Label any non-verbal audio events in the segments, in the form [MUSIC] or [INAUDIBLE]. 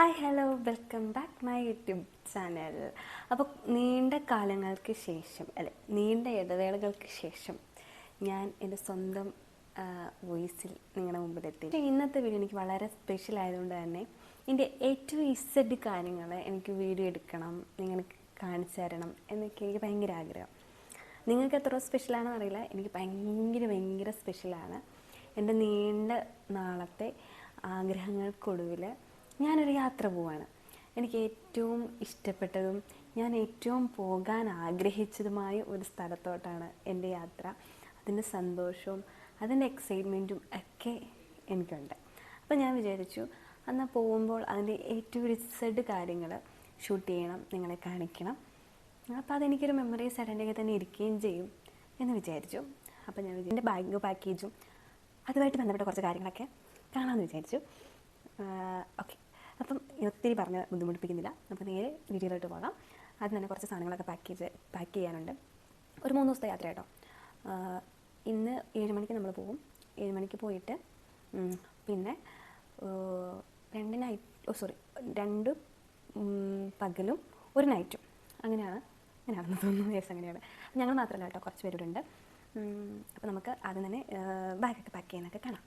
Hi hello welcome back my YouTube channel അപ്പോൾ നീണ്ട കാലങ്ങൾക്ക് ശേഷം അല്ലെ നീണ്ട ഇടവേളകൾക്ക് ശേഷം ഞാൻ എന്റെ സ്വന്തം വോയിസിൽ നിങ്ങളുടെ മുമ്പിലെത്തി ഇന്നത്തെ വീഡിയോ എനിക്ക് വളരെ സ്പെഷ്യൽ ആയതുകൊണ്ട് തന്നെ എന്റെ ഏറ്റവും ഇസഡ് കാര്യങ്ങൾ എനിക്ക് വീഡിയോ എടുക്കണം നിങ്ങൾക്ക് കാണിച്ചു തരണം എന്നൊക്കെ എനിക്ക് ഭയങ്കര ആഗ്രഹം. നിങ്ങൾക്ക് എത്ര സ്പെഷ്യലാണെന്ന് അറിയില്ല. എനിക്ക് ഭയങ്കര ഭയങ്കര സ്പെഷ്യലാണ് എന്റെ നീണ്ട നാളത്തെ ആഗ്രഹങ്ങൾക്കൊടുവിൽ ഞാനൊരു യാത്ര പോവാണ്. എനിക്ക് ഏറ്റവും ഇഷ്ടപ്പെട്ടതും ഞാൻ ഏറ്റവും പോകാൻ ആഗ്രഹിച്ചതുമായ ഒരു സ്ഥലത്തോട്ടാണ് എന്റെ യാത്ര. അതിന്റെ സന്തോഷവും അതിന്റെ എക്സൈറ്റ്മെന്റും ഒക്കെ എനിക്കുണ്ട്. അപ്പോൾ ഞാൻ വിചാരിച്ചു എന്നാൽ പോകുമ്പോൾ അതിന്റെ ഏറ്റവും റിസഡ് കാര്യങ്ങൾ ഷൂട്ട് ചെയ്യണം നിങ്ങളെ കാണിക്കണം. അപ്പോൾ അതെനിക്കൊരു മെമ്മറീസ് ആയിട്ട് തന്നെ ഇരിക്കുകയും ചെയ്യും എന്ന് വിചാരിച്ചു. അപ്പോൾ ഞാൻ എന്റെ ബാഗ് പാക്കേജും അതുമായിട്ട് ബന്ധപ്പെട്ട കുറച്ച് കാര്യങ്ങളൊക്കെ കാണാമെന്ന് വിചാരിച്ചു. ഓക്കെ അപ്പം ഒത്തിരി പറഞ്ഞ് ബുദ്ധിമുട്ടിപ്പിക്കുന്നില്ല. നമുക്ക് നേരെ വീഡിയോയിലോട്ട് പോകാം. അതിന് തന്നെ കുറച്ച് സാധനങ്ങളൊക്കെ പാക്ക് ചെയ്ത് പാക്ക് ചെയ്യാനുണ്ട്. ഒരു മൂന്ന് ദിവസത്തെ യാത്ര കേട്ടോ. ഇന്ന് ഏഴ് മണിക്ക് നമ്മൾ പോകും ഏഴ് മണിക്ക് പോയിട്ട് പിന്നെ രണ്ട് നൈറ്റ് ഓ സോറി രണ്ട് പകലും ഒരു നൈറ്റും അങ്ങനെയാണ് അങ്ങനെയാണെന്ന് തോന്നുന്നു. [LAUGHS] യെസ് അങ്ങനെയാണ്. ഞങ്ങൾ മാത്രമല്ല കേട്ടോ കുറച്ച് പേരുണ്ട് അപ്പോൾ നമുക്ക് ആദ്യം തന്നെ ബാഗൊക്കെ പാക്ക് ചെയ്യാനൊക്കെ കാണാം.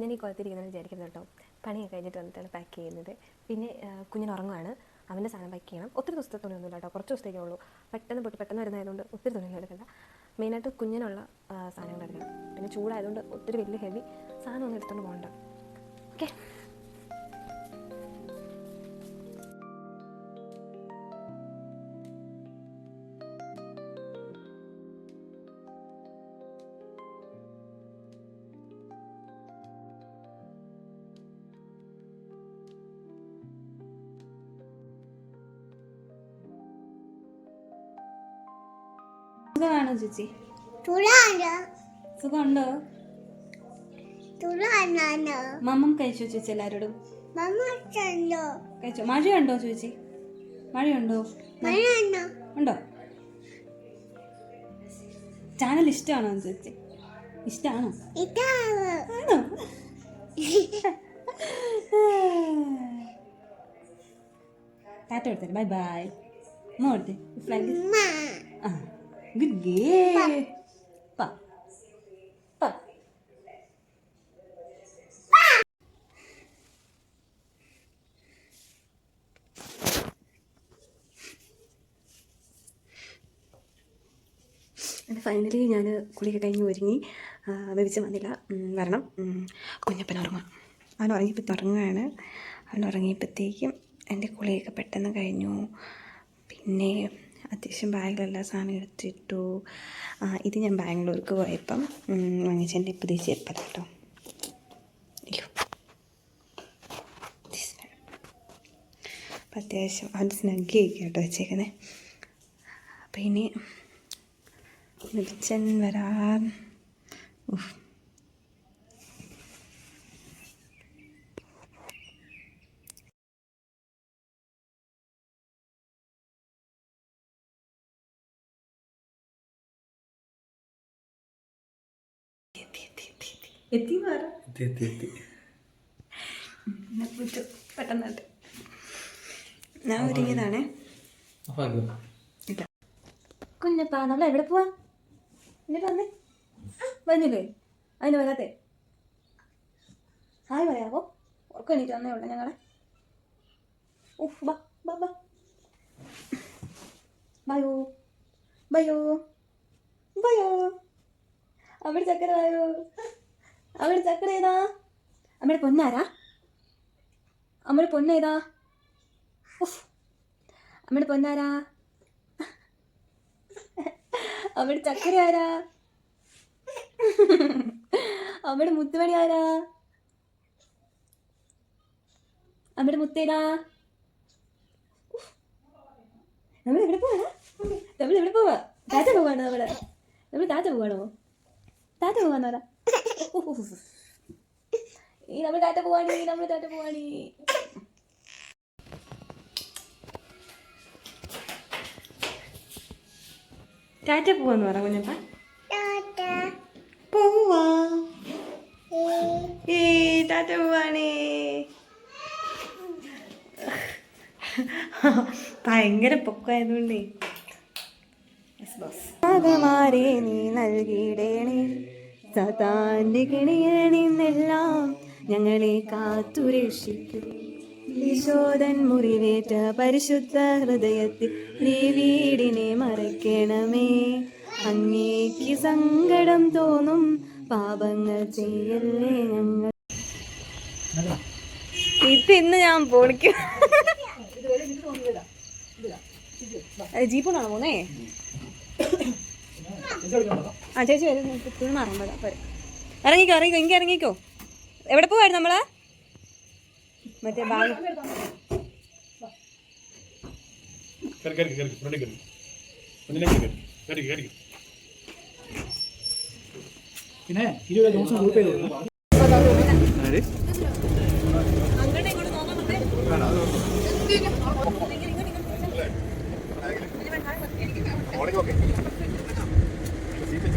ഞാൻ ഈ കുളത്തിരിക്കുന്നത് വിചാരിക്കുന്നത് കേട്ടോ. പണിയൊക്കെ കഴിഞ്ഞിട്ട് വന്നിട്ടാണ് പാക്ക് ചെയ്യുന്നത്. പിന്നെ കുഞ്ഞിന് ഉറങ്ങുവാണ്. അവന്റെ സാധനം പാക്ക് ചെയ്യണം. ഒത്തിരി ദിവസത്തെ തുണിയൊന്നുമില്ല കേട്ടോ. കുറച്ച് ദിവസത്തേക്കേ ഉള്ളൂ. പെട്ടെന്ന് പൊട്ടി പെട്ടെന്ന് വരുന്നതായതുകൊണ്ട് ഒത്തിരി തുണിയൊന്നും എടുക്കണ്ട. മെയിനായിട്ട് കുഞ്ഞിനുള്ള സാധനങ്ങൾ എടുക്കണം. പിന്നെ ചൂടായതുകൊണ്ട് ഒത്തിരി വലിയ ഹെവി സാധനം ഒന്നും എടുത്തുകൊണ്ട് പോകണ്ട. ഓക്കെ സുഖമാണോ ചേച്ചി? സുഖമുണ്ടോ? മമ്മം കഴിച്ചോ ചേച്ചി എല്ലാരോടും? കഴിച്ചോ. മഴയുണ്ടോ ചേച്ചി? മഴയുണ്ടോ? മഴയാണ് ഉണ്ടോ? ചാനൽ ഇഷ്ടമാണോ ചേച്ചി? ഇഷ്ടമാണോ ആണോ ടാറ്റ കൊടുത്തേ. Bye bye. കൊടുത്തേ. ഫ്ലാഗ് ആ. ഗുഡ് ഗേ. പാ. പാ. അങ്ങനെ ഫൈനലി ഞാൻ കുളിയൊക്കെ കഴിഞ്ഞ് ഒരുങ്ങി. വിവിച്ച് വന്നില്ല. വരണം. കുഞ്ഞപ്പൻ ഉറങ്ങുക അവൻ ഉറങ്ങിയപ്പോൾ ഉറങ്ങുകയാണ് അവൻ ഉറങ്ങിയപ്പോഴത്തേക്കും എന്റെ കുളിയൊക്കെ പെട്ടെന്ന് കഴിഞ്ഞു. പിന്നെ അത്യാവശ്യം ബാഗിലെല്ലാ സാധനം എടുത്തിട്ടു. ഇത് ഞാൻ ബാംഗ്ലൂർക്ക് പോയപ്പം തിരിച്ച് പുതിയ ചെരുപ്പല്ല കേട്ടോ. അപ്പം അത്യാവശ്യം അത് സ്നഗ്ഗി ഒക്കെ കേട്ടോ വെച്ചേക്കുന്നത് അപ്പം ഇനി മിച്ചൻ വരാൻ ഉഫ്. എത്തി, എത്തി, എത്തി, പെട്ടെന്നായിട്ട് ഞാൻ ഒരുങ്ങിയതാണേ. കുഞ്ഞപ്പാ നമ്മൾ എവിടെ പോവാ? എന്നിട്ട് വന്നേ. വന്നില്ലേ? അതിന് വരാത്തെ. ആയി പറയാവോ ഉറക്കം എണീറ്റ് വന്നേ ഉള്ളു ഞങ്ങളെ. ഉഫ് ബാ ബാ ബാ. ബയോ. ബയോ. ബയോ. അവിടെ ചക്കര വായോ അമ്മയുടെ ചക്കര ഏതാ? അമ്മയുടെ പൊന്നാരാ? അമ്മയുടെ പൊന്നേതാ ഉഫ്. അമ്മയുടെ പൊന്നാരാ? അമ്മയുടെ ചക്കര ആരാ? അമ്മയുടെ മുത്തുമണി ആരാ? അമ്മയുടെ മുത്തേതാ നമ്മൾ എവിടെ പോവാ? നമ്മൾ എവിടെ പോവാ? താത്ത പോവാണോ അവിടെ? നമ്മൾ താത്ത പോവാണോ? താത്ത പോവാന്ന് പറ ഉഫ് ഉഫ് ഉഫ്. ഈ നമ്മൾ താത്ത പോവാണി നമ്മൾ താത്ത പോവാണി ടാറ്റ പോവാന്ന് പറ കുഞ്ഞപ്പ. പോവാ. ഏ. ടാറ്റ പോവാണേ. ഭയങ്കര പൊക്കമായതുകൊണ്ടേ. മാരെ നീ നൽകിയിടേണേ. സതാന്റെ കിണിയണിന്നെല്ലാം ഞങ്ങളെ കാത്തുരക്ഷിക്കും ഈശോദൻ മുറിവേറ്റ പരിശുദ്ധ ഹൃദയത്തിൽ നീ വീടിനെ മറയ്ക്കണമേ അങ്ങേക്ക് സങ്കടം തോന്നും പാപങ്ങൾ ചെയ്യല്ലേ ഞങ്ങൾ ഇത് ഇന്ന് ഞാൻ പോണിക്ക് ജീപ്പോണാണോ പോന്നേ ആ ചേച്ചി വരും. തുണി മാറുമ്പോഴാ പോരെ. ഇറങ്ങിക്കോ ഇറങ്ങിക്കോ ഇങ്ങനെ ഇറങ്ങിക്കോ. എവിടെ പോവായിരുന്നു നമ്മൾ? മറ്റേ ബാഗ് പിന്നെ ഇരുപത് ദിവസം ഗ്രൂപ്പ് ചെയ്തു. സീറ്റ് ഇച്ചിരി ഉറങ്ങാനേ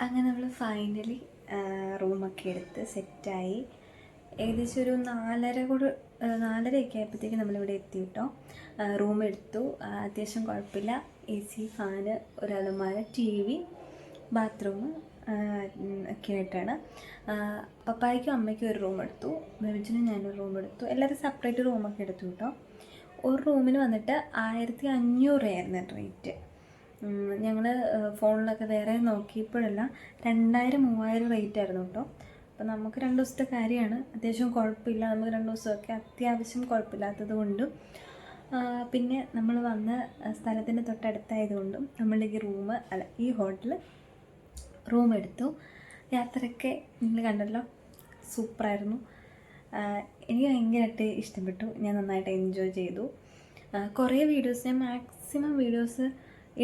അങ്ങനെ നമ്മൾ ഫൈനലി റൂമൊക്കെ എടുത്ത് സെറ്റായി ഏകദേശം ഒരു നാലര കൂടെ നാലരയൊക്കെ ആയപ്പോഴത്തേക്ക് നമ്മളിവിടെ എത്തി കേട്ടോ. റൂം എടുത്തു. അത്യാവശ്യം കുഴപ്പമില്ല. എ സി ഫാന് ഒരു അലമാര ടി വി ബാത്റൂം ഒക്കെ ആയിട്ടാണ്. പപ്പായ്ക്കും അമ്മയ്ക്കും ഒരു റൂം എടുത്തു. ബെബിച്ചിനും ഞാനൊരു റൂം എടുത്തു. എല്ലാവരും സെപ്പറേറ്റ് റൂമൊക്കെ എടുത്തു കേട്ടോ. ഒരു റൂമിന് വന്നിട്ട് ആയിരത്തി അഞ്ഞൂറായിരുന്നു റേറ്റ് ഞങ്ങൾ ഫോണിലൊക്കെ വേറെ നോക്കിയപ്പോഴെല്ലാം രണ്ടായിരം മൂവായിരം റേറ്റ് ആയിരുന്നു കേട്ടോ. അപ്പോൾ നമുക്ക് രണ്ട് ദിവസത്തെ കാര്യമാണ്. അത്യാവശ്യം കുഴപ്പമില്ല. നമുക്ക് രണ്ട് ദിവസമൊക്കെ അത്യാവശ്യം കുഴപ്പമില്ലാത്തത് കൊണ്ടും പിന്നെ നമ്മൾ വന്ന സ്ഥലത്തിന്റെ തൊട്ടടുത്തായതുകൊണ്ടും നമ്മളുടെ ഈ റൂം അല്ല ഈ ഹോട്ടൽ റൂം എടുത്തു. യാത്രയൊക്കെ നിങ്ങൾ കണ്ടല്ലോ. സൂപ്പറായിരുന്നു. എനിക്ക് ഭയങ്കരമായിട്ട് ഇഷ്ടപ്പെട്ടു. ഞാൻ നന്നായിട്ട് എൻജോയ് ചെയ്തു. കുറേ വീഡിയോസ് ഞാൻ മാക്സിമം വീഡിയോസ്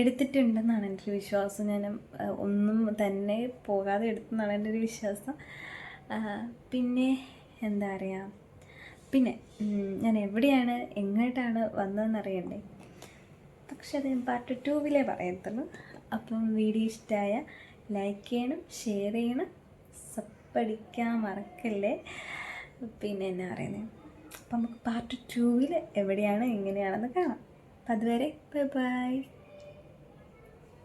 എടുത്തിട്ടുണ്ടെന്നാണ് എന്റെ ഒരു വിശ്വാസം ഞാൻ ഒന്നും തന്നെ പോകാതെ എടുത്തെന്നാണ് എന്റെ ഒരു വിശ്വാസം. പിന്നെ എന്താ പറയുക പിന്നെ ഞാൻ എവിടെയാണ് എങ്ങോട്ടാണ് വന്നതെന്ന് അറിയണ്ടേ പക്ഷെ അത് ഞാൻ പാർട്ട് ടൂവിലേ പറയത്തുള്ളൂ. അപ്പം വീഡിയോ ഇഷ്ടമായ ലൈക്ക് ചെയ്യണം ഷെയർ ചെയ്യണം സപ്പടിക്കാൻ മറക്കല്ലേ? പിന്നെ എന്നാ പറയുന്നത് അപ്പം നമുക്ക് പാർട്ട് ടൂവിൽ എവിടെയാണ് എങ്ങനെയാണെന്ന് കാണാം. അപ്പം അതുവരെ ബൈ ബൈ